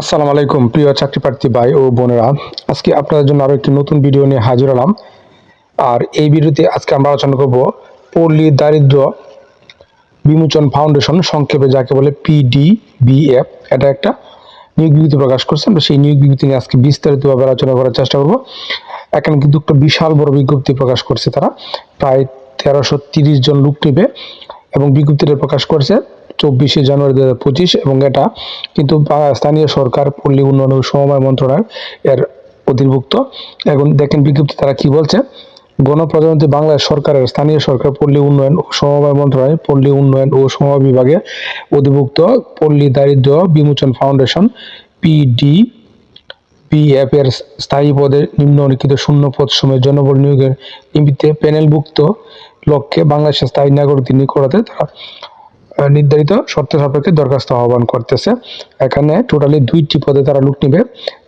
আসসালামু আলাইকুম, প্রিয় চাকরি প্রার্থী ভাই ও বোনেরা। আজকে আপনাদের জন্য আরও একটি নতুন ভিডিও নিয়ে হাজির হলাম। আর এই ভিডিওতে আজকে আমরা আলোচনা করব পল্লী দারিদ্র বিমোচন ফাউন্ডেশন, সংক্ষেপে যাকে বলে পিডিবিএফ এটা একটা নিয়োগ বিজ্ঞপ্তি প্রকাশ করছে। আমরা সেই নিয়োগ বিজ্ঞপ্তি নিয়ে আজকে বিস্তারিতভাবে আলোচনা করার চেষ্টা করব। এখানে কিন্তু একটা বিশাল বড় বিজ্ঞপ্তি প্রকাশ করছে তারা। প্রায় তিরিশ জন লোক নেবে এবং বিজ্ঞপ্তিটা প্রকাশ করছে চব্বিশে জানুয়ারি দু হাজার পঁচিশ এবং এটা কিন্তু স্থানীয় সরকার পল্লী উন্নয়ন ও সমবায় মন্ত্রণালয় এর অধীনভুক্ত। এখন দেখেন বিজ্ঞপ্তি তারা কি বলছে? গণপ্রজাতন্ত্রী বাংলাদেশ সরকারের স্থানীয় সরকার পল্লী উন্নয়ন ও সমবায় মন্ত্রণালয়, পল্লী উন্নয়ন ও সমবায় বিভাগে অধিভুক্ত পল্লী দারিদ্র বিমোচন ফাউন্ডেশন পিডি পিএফ এর স্থায়ী পদে নিম্নলিখিত শূন্য পদ সময় জনবল নিয়োগের নিমিত্তে প্যানেলভুক্ত লক্ষ্যে বাংলাদেশের স্থায়ী নাগরিক নিয়োগ করাতে তারা নির্ধারিত শর্ত সাপেক্ষে দরখাস্ত আহ্বান করতেছে। এখানে টোটালি দুইটি পদে তারা লোক নিবে।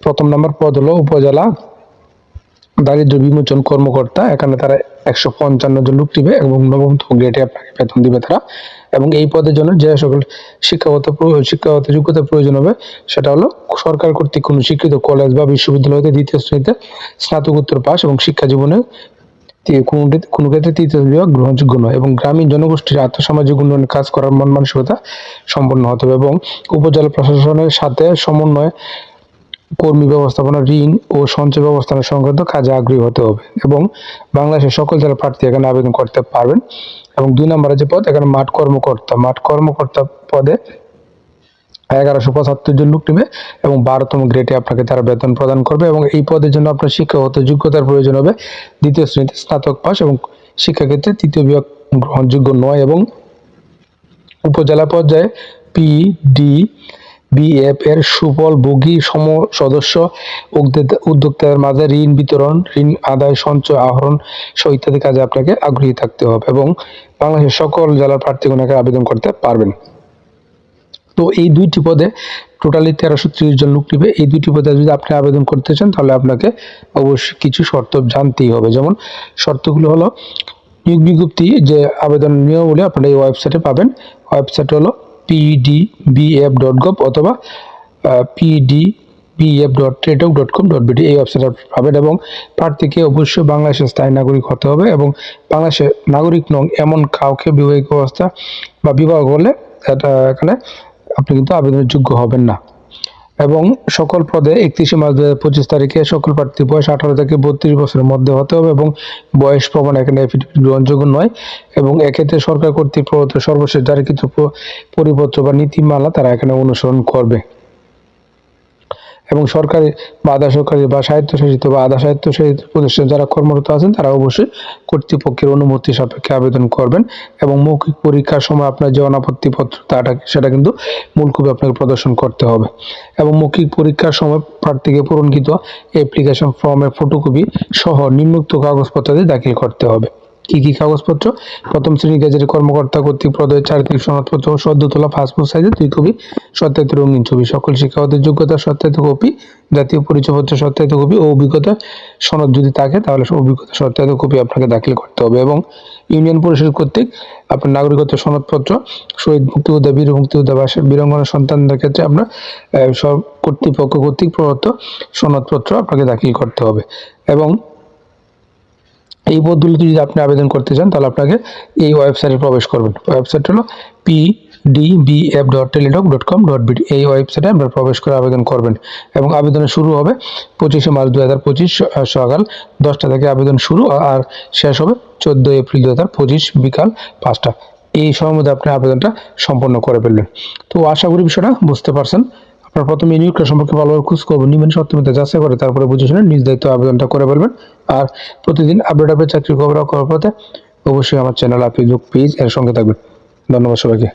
প্রথম নম্বর পদ হলো উপজেলা দারিদ্র বিমোচন কর্মকর্তা। এখানে তারা একশো পঞ্চান্ন জন লোক নিবে এবং নবমতম গ্রেডে আপনাকে বেতন দিবে তারা। এবং এই পদের জন্য যে সকল শিক্ষাগত শিক্ষাগত যোগ্যতা প্রয়োজন হবে, সেটা হলো সরকার কর্তৃক কোনো স্বীকৃত কলেজ বা বিশ্ববিদ্যালয় হতে দ্বিতীয় শ্রেণীতে স্নাতকোত্তর পাস এবং শিক্ষা জীবনে কোনো ক্ষেত্রে তৃতীয় বিভাগ গ্রহণযোগ্য নয় এবং গ্রামীণ জনগোষ্ঠীর আর্থসামাজিক উন্নয়নের কাজ করার মন মানসিকতা সম্পন্ন হতে হবে এবং উপজেলা প্রশাসনের সাথে সমন্বয় কর্মী ব্যবস্থাপনা, ঋণ ও সঞ্চয় ব্যবস্থাপনা সংক্রান্ত কাজে আগ্রহী হতে হবে এবং বাংলাদেশের সকল জেলার প্রার্থী এখানে আবেদন করতে পারবেন এবং দুই নম্বরে যে পদ, এখানে মাঠ কর্মকর্তা মাঠ কর্মকর্তা পদে এগারোশো পঁচাত্তর জন লোক নেবে এবং বারোতম গ্রেডে আপনাকে তারা বেতন প্রদান করবে এবং এই পদের জন্য আপনার শিক্ষাগত যোগ্যতার প্রয়োজন হবে দ্বিতীয় শ্রেণীতে স্নাতক পাস এবং শিক্ষাক্ষেত্রে তৃতীয় বিভাগ গ্রহণযোগ্য নয় এবং উপজেলা পর্যায়ে পিডি বিএফ এর সুফল ভোগী সম সদস্য উদ্যোক্তাদের মাঝে ঋণ বিতরণ, ঋণ আদায়, সঞ্চয়, আহরণ সহ ইত্যাদি কাজে আপনাকে আগ্রহী থাকতে হবে এবং বাংলাদেশের সকল জেলার প্রার্থীগণকে আবেদন করতে পারবেন। তো এই দুইটি পদে টোটালি তেরোশো ত্রিশ জন লোক নিবে। এই দুইটি পদে যদি আপনি আবেদন করতে চান, তাহলে আপনাকে অবশ্যই কিছু শর্ত জানতেই হবে। যেমন শর্তগুলো হলো, নিয়োগ বিজ্ঞপ্তি যে আবেদন নিয়মাবলী আপনারা এই ওয়েবসাইটে পাবেন। ওয়েবসাইট হলো পিডিবিএফ ডট গভ অথবা PD BF dot Teletalk dot com dot BD এই ওয়েবসাইটে পাবেন এবং প্রার্থীকে অবশ্যই বাংলাদেশের স্থায়ী নাগরিক হতে হবে এবং বাংলাদেশের নাগরিক নং এমন কাউকে বিবাহিক অবস্থা বা বিবাহ করলে, এটা এখানে কিন্তু আবেদনের যোগ্য হবেন না। এবং সকল পদে একত্রিশে মার্চ দু হাজার পঁচিশ তারিখে সকল প্রার্থী বয়স আঠারো থেকে বত্রিশ বছরের মধ্যে হতে হবে এবং বয়স প্রমাণ এখানে এফিডেভিট গ্রহণযোগ্য নয় এবং এক্ষেত্রে সরকার কর্তৃক প্রদত্ত সর্বশেষ জারিকৃত পরিপত্র বা নীতিমালা তারা এখানে অনুসরণ করবে। এবং সরকারি বা আধা সরকারি বা স্বায়ত্তশাসিত বা আধা স্বায়ত্তশাসিত প্রতিষ্ঠানে যারা কর্মরত আছেন, তারা অবশ্যই কর্তৃপক্ষের অনুমতি সাপেক্ষে আবেদন করবেন এবং মৌখিক পরীক্ষার সময় আপনার যে অনাপত্তিপত্র, তাটা, সেটা কিন্তু মূল কপি আপনাকে প্রদর্শন করতে হবে। এবং মৌখিক পরীক্ষার সময় প্রার্থীকে পূরণকৃত অ্যাপ্লিকেশন ফর্মের ফটোকপি সহ নিম্নোক্ত কাগজপত্র দিয়ে দাখিল করতে হবে। কি কি কাগজপত্র? প্রথম শ্রেণি গেজের কর্মকর্তা কর্তৃক প্রদত্ত চারিত্রিক সনদপত্র সদ্য তোলা পাসপোর্ট সাইজের দুই কপি, সত্যায়িত রঙিন ছবি। সকল শিক্ষাগতের যোগ্যতা সত্যায়িত কপি, জাতীয় পরিচয়পত্র সত্যায়িত কপি ও অভিজ্ঞতা সনদ যদি থাকে, তাহলে অভিজ্ঞতা সত্যায়িত কপি আপনাকে দাখিল করতে হবে এবং ইউনিয়ন পরিষদ কর্তৃক আপনার নাগরিকত্ব সনদপত্র, শহীদ মুক্তিযোদ্ধা, বীর মুক্তিযোদ্ধা বা বীরঙ্গনা সন্তানদের ক্ষেত্রে আপনার সব কর্তৃপক্ষ কর্তৃক প্রদত্ত সনদপত্র আপনাকে দাখিল করতে হবে এবং এই পদগুলিতে যদি আপনি আবেদন করতে চান, তাহলে আপনাকে এই ওয়েবসাইটে প্রবেশ করবেন। ওয়েবসাইট হলো P DBF dot Teletalk dot com dot BD এই ওয়েবসাইটে আপনারা প্রবেশ করে আবেদন করবেন এবং আবেদন শুরু হবে পঁচিশে মার্চ দু হাজার পঁচিশ সকাল দশটা থেকে আবেদন শুরু আর শেষ হবে চোদ্দোই এপ্রিল দু হাজার পঁচিশ বিকাল পাঁচটা। এই সময়ের মধ্যে আপনি আবেদনটা সম্পন্ন করে ফেলবেন। তো আশা করি বিষয়টা বুঝতে পারছেন। আপনার প্রথমে নিয়োগটা সম্পর্কে ভালোভাবে খোঁজ করব নিবেন সত্যমিতা যাচাই করে তারপরে বুঝে শুনে নিজ দায়িত্ব আবেদনটা করে ফেলবেন। আর প্রতিদিন আপডেট আপডেট চাকরির খবর করার পথে অবশ্যই আমার চ্যানেল আপনি যোগ পেজ এর সঙ্গে থাকবেন। ধন্যবাদ সবাইকে।